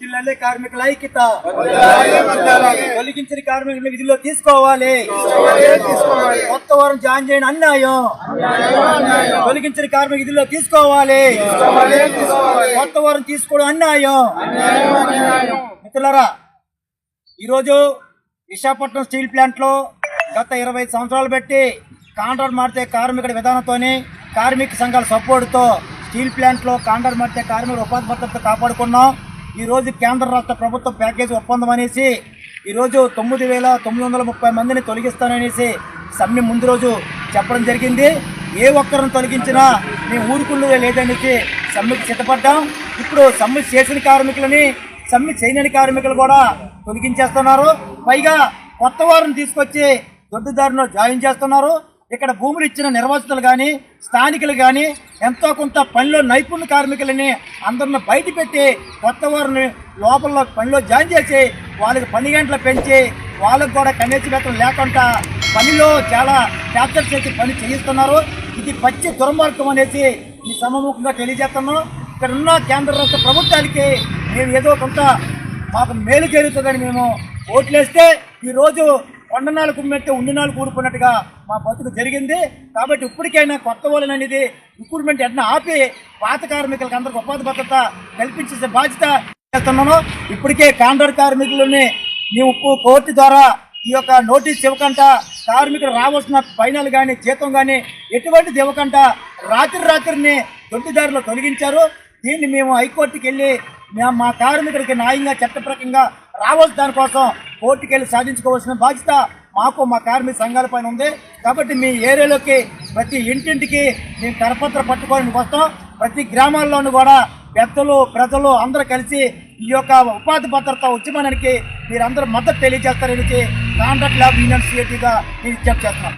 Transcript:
జిల్లాలే కార్మికుల ఐక్యత. తొలగించిన కార్మికుల విధుల్లో తీసుకోవాలి. కొత్త వారం జాయిన్ చేయని అన్యాయం. తొలగించిన కార్మిక విధుల్లో తీసుకోవాలి. కొత్త వారం తీసుకోవడం అన్యాయం. మిత్రులారా ఈరోజు విశాఖపట్నం స్టీల్ ప్లాంట్లో గత ఇరవై సంవత్సరాలు బట్టి కాంట్రాక్ట్ మారితే కార్మికుల విధానంతోని కార్మిక సంఘాల సపోర్టుతో స్టీల్ ప్లాంట్లో కాంట్రాక్ట్ మారితే కార్మికుల ఉపాధి భద్రత కాపాడుకున్నాం. ఈరోజు కేంద్ర రాష్ట్ర ప్రభుత్వం ప్యాకేజ్ ఒప్పందం అనేసి ఈరోజు తొమ్మిది వేల తొమ్మిది వందల ముప్పై మందిని తొలగిస్తాననేసి సమ్మె ముందు రోజు చెప్పడం జరిగింది. ఏ ఒక్కరిని తొలగించినా మేము ఊరుకున్నదే లేదనేసి సమ్మెకి సిద్ధపడ్డాం. ఇప్పుడు సమ్మె చేసిన కార్మికులని సమ్మె చేయని కార్మికులు కూడా తొలగించేస్తున్నారు. పైగా కొత్త వారిని తీసుకొచ్చి దొడ్డుదారిలో జాయిన్ చేస్తున్నారు. ఇక్కడ భూములు ఇచ్చిన నిర్వాసితులు కానీ స్థానికులు కానీ ఎంతో కొంత పనిలో నైపుణ్య కార్మికులని అందరిని బయట పెట్టి కొత్త వారిని లోపల పనిలో జాయిన్ చేసి వాళ్ళకి పని గంటలు పెంచి వాళ్ళకు కూడా కనీస వేతనం లేకుండా పనిలో చాలా క్యాప్చర్ చేసి పని చేయిస్తున్నారు. ఇది పచ్చి దుర్మార్గం అనేసి ఈ సమముఖంగా తెలియజేస్తున్నాం. ఇక్కడ ఉన్న కేంద్ర రాష్ట్ర ప్రభుత్వానికి మేము ఏదో కొంత మాకు మేలు జరుగుతుందని మేము ఓట్లేస్తే ఈరోజు కొండనాలు ఉండి ఉండినాలు కూడుకున్నట్టుగా మా బతుకు జరిగింది. కాబట్టి ఇప్పటికైనా కొత్త వాళ్ళని అనేది రిక్రూట్మెంట్ ఎట్లా ఆపి పాత కార్మికులకు అందరికి ఉపాధి భద్రత కల్పించే బాధ్యత చేస్తున్నాను. ఇప్పటికే కాంట్రాక్ట్ కార్మికులని మేము కోర్టు ద్వారా ఈ యొక్క నోటీస్ ఇవ్వకంట కార్మికులు రావాల్సిన ఫైనల్ కానీ జీతం కానీ ఎటువంటిది ఇవ్వకంట రాత్రి రాత్రిని దొడ్డిదారిలో తొలగించారు. దీన్ని మేము హైకోర్టుకి వెళ్ళి మేము మా కార్మికుడికి న్యాయంగా చట్టప్రకంగా రావాల్సిన దానికోసం కోర్టుకెళ్ళి సాధించుకోవాల్సిన బాధ్యత మాకు మా కార్మిక సంఘాల పైన ఉంది. కాబట్టి మీ ఏరియాలోకి ప్రతి ఇంటింటికి మేము కరపత్ర పట్టుకోవడానికి వస్తాం. ప్రతి గ్రామాల్లోనూ కూడా పెద్దలు ప్రజలు అందరూ కలిసి ఈ యొక్క ఉపాధి భద్రత ఉద్యమానికి మీరందరూ మద్దతు తెలియజేస్తారని కాంట్రాక్ట్ ల్యాబ్ యూనియన్ సిఐటీగా నేను విజ్ఞప్తి చేస్తున్నాను.